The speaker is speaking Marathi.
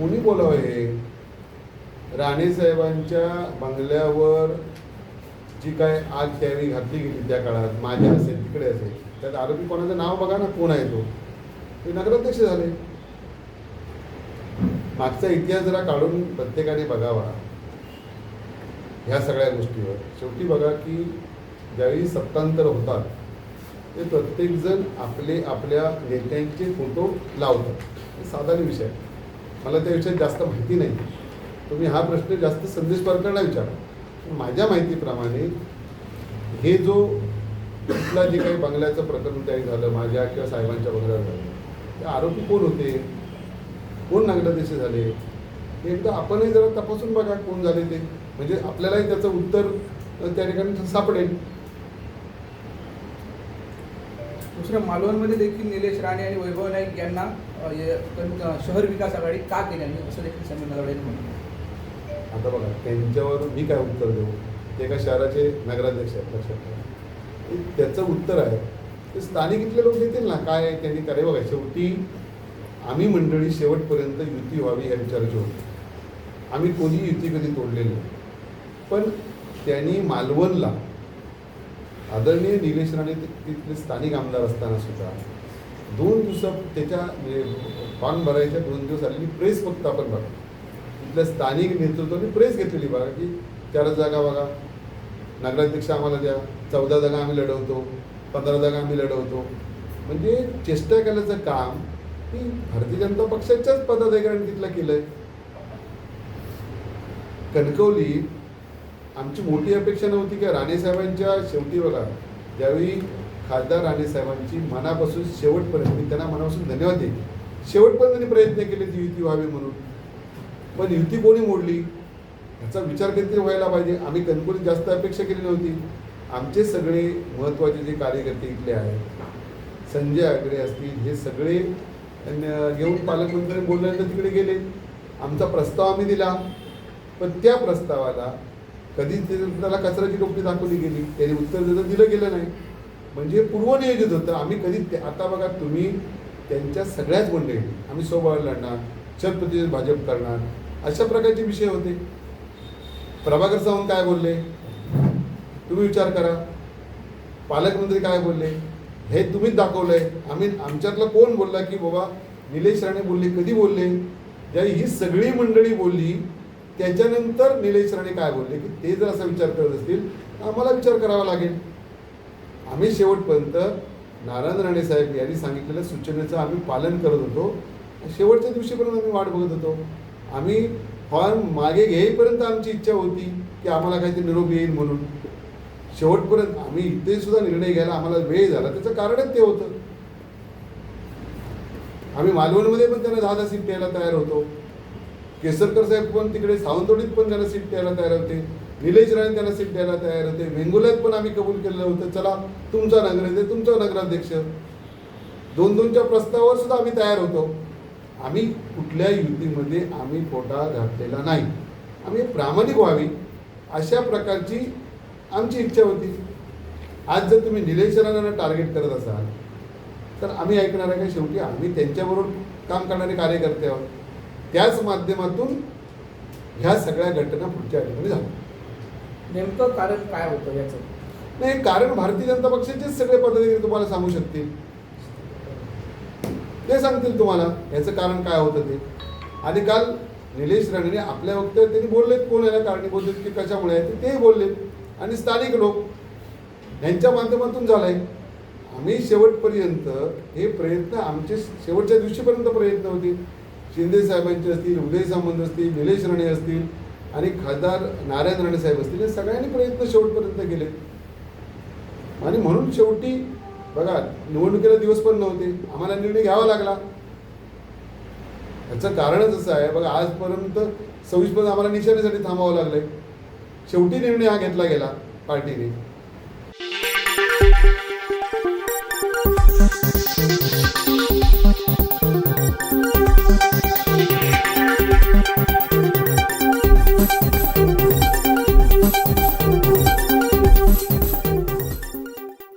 कुणी बोलावं हे? राणे साहेबांच्या बंगल्यावर जी काय आग त्यावेळी घातली गेली त्या काळात माझ्या असेल तिकडे असेल त्यात आरोपी कोणाचं नाव बघा ना कोण आहे तो? ते नगराध्यक्ष झाले. मागचा इतिहास जरा काढून प्रत्येकाने बघावा. ह्या सगळ्या गोष्टीवर. शेवटी बघा की ज्यावेळी सत्तांतर होतात ते प्रत्येकजण आपले आपल्या नेत्यांचे फोटो लावतात. साधारण विषय आहे. मला त्याविषयी जास्त माहिती नाही. तुम्ही हा प्रश्न जास्त संदेश पारकरला विचारा. माझ्या माहितीप्रमाणे हे जो कुठला जे काही बंगल्याचं प्रकरण काही झालं माझ्या किंवा साहेबांच्या बंगल्यावर झालं ते आरोपी कोण होते? कोण नगराध्यक्ष झाले? हे एकदा आपणही जरा तपासून बघा कोण झाले ते. म्हणजे आपल्यालाही त्याचं उत्तर त्या ठिकाणी सापडेल. दुसरं मालवणमध्ये देखील निलेश राणे आणि वैभव नाईक यांना शहर विकास आघाडी का केली नाही असं देखील समीर नलावडे म्हणतात आता बघा त्यांच्यावर मी काय उत्तर देऊ? ते एका शहराचे नगराध्यक्ष आहेत लक्षात ठेवा. त्याचं उत्तर आहे ते स्थानिक इथले लोक देतील ना काय त्यांनी करे बघा. शेवटी आम्ही मंडळी शेवटपर्यंत युती व्हावी या विचाराची होती. आम्ही कोणी युती कधी तोडलेली नाही. पण त्यांनी मालवणला आदरणीय निलेश राणे तिथले स्थानिक आमदार असताना सुद्धा दोन दिवसात त्याच्या म्हणजे फॉर्म भरायच्या दोन दिवस आलेली प्रेस फक्त आपण बघा. तिथल्या स्थानिक नेतृत्वाने प्रेस घेतलेली बघा की चार जागा बघा. नगराध्यक्ष आम्हाला द्या. चौदा जागा आम्ही लढवतो. पंधरा जागा आम्ही लढवतो. म्हणजे चेष्टा केल्याचं काम की भारतीय जनता पक्षाच्याच पदाधिकाऱ्यांनी तिथलं केलंय. कणकवली आमची मोठी अपेक्षा नव्हती की राणेसाहेबांच्या शेवटी बघा ज्यावेळी खासदार राणेसाहेबांची मनापासून शेवटपर्यंत मी त्यांना मनापासून धन्यवाद देईन. शेवटपर्यंत त्यांनी प्रयत्न केले ती युती व्हावी म्हणून. पण युती कोणी मोडली? याचा विचार कधीतरी व्हायला पाहिजे. आम्ही कणकोणी जास्त अपेक्षा केली नव्हती. आमचे सगळे महत्त्वाचे जे कार्यकर्ते इथले आहेत संजय आगरे असतील हे सगळे अन- घेऊन पालकमंत्री बोलल्यानंतर तिकडे गेले. आमचा प्रस्ताव आम्ही दिला. पण त्या प्रस्तावाला कधी ते त्याला कचऱ्याची टोपली दाखवली गेली. त्याने उत्तर देतं दिलं गेलं नाही. म्हणजे पूर्वनियोजित होतं. आम्ही कधी ते- आता बघा तुम्ही त्यांच्या सगळ्याच मंडळी आम्ही सोबत लढणार छत्रपती भाजप करणार. अशा प्रकारचे विषय होते. प्रभाकर सावंत काय बोलले? तुम्ही विचार करा. पालकमंत्री काय बोलले? हे तुम्हीच दाखवलंय. आम्ही आमच्यातलं कोण बोलला की बाबा निलेश राणे बोलले कधी बोलले? ज्या ही सगळी मंडळी बोलली. त्याच्यानंतर निलेश राणे काय बोलले की ते जर असा विचार करत असतील तर आम्हाला विचार करावा लागेल. आम्ही शेवटपर्यंत नारायण राणे साहेब यांनी सांगितलेल्या सूचनेचं आम्ही पालन करत होतो. शेवटच्या दिवशीपर्यंत आम्ही वाट बघत होतो. आम्ही फॉर्म मागे घेईपर्यंत आमची इच्छा होती की आम्हाला काहीतरी निरोप येईल म्हणून. शेवटपर्यंत आम्ही इथे सुद्धा निर्णय घ्यायला आम्हाला वेळ झाला. त्याचं कारणच ते होतं. आम्ही मालवणमध्ये पण त्यांना दहा दहा सीट द्यायला तयार होतो. केसरकर साहेब पण तिकडे सावंतवाडीत पण त्यांना सीट द्यायला तयार होते. निलेश राणे त्यांना सीट द्यायला तयार होते. वेंगुल्यात पण आम्ही कबूल केलेलं होतं. चला तुमचा नगर तुमचा नगराध्यक्ष. दोन दोनच्या प्रस्तावावर सुद्धा आम्ही तयार होतो. आम्ही कुठल्या युतीमध्ये आम्ही फोटा घातलेला नाही. आम्ही प्रामाणिक व्हावी अशा प्रकारची आमची इच्छा होती. आज जर तुम्ही निलेश राणांना टार्गेट करत असाल तर आम्ही ऐकणार आहे का शेवटी? आम्ही त्यांच्याबरोबर काम करणारे कार्यकर्ते आहोत. त्याच माध्यमातून ह्या सगळ्या घटना पुढच्या ठिकाणी झाल्या. नेमकं कारण काय होतं याचं? नाही कारण भारतीय जनता पक्षाचेच सगळे पदाधिकारी तुम्हाला सांगू शकतील. ते सांगतील तुम्हाला याचं कारण काय होतं ते. आणि काल निलेश राणेने आपल्या वक्तव्यात त्यांनी बोललेत कोण याला कारणीभूत की कशामुळे आहे ते बोललेत. आणि स्थानिक लोक यांच्या माध्यमातून झालंय. आम्ही शेवटपर्यंत हे प्रयत्न आमचे शेवटच्या दिवशीपर्यंत प्रयत्न होते. शिंदे साहेबांचे असतील उदय सामंत असतील निलेश राणे असतील आणि खासदार नारायण राणे साहेब असतील हे सगळ्यांनी प्रयत्न शेवटपर्यंत केले. आणि म्हणून शेवटी बघा निवडणुकीला दिवस पण नव्हते आम्हाला निर्णय घ्यावा लागला. याचं कारणच असं आहे बघा आजपर्यंत सव्वीसपर्यंत आम्हाला निशाणीसाठी थांबावं लागलंय. शेवटी निर्णय हा घेतला गेला पार्टीने.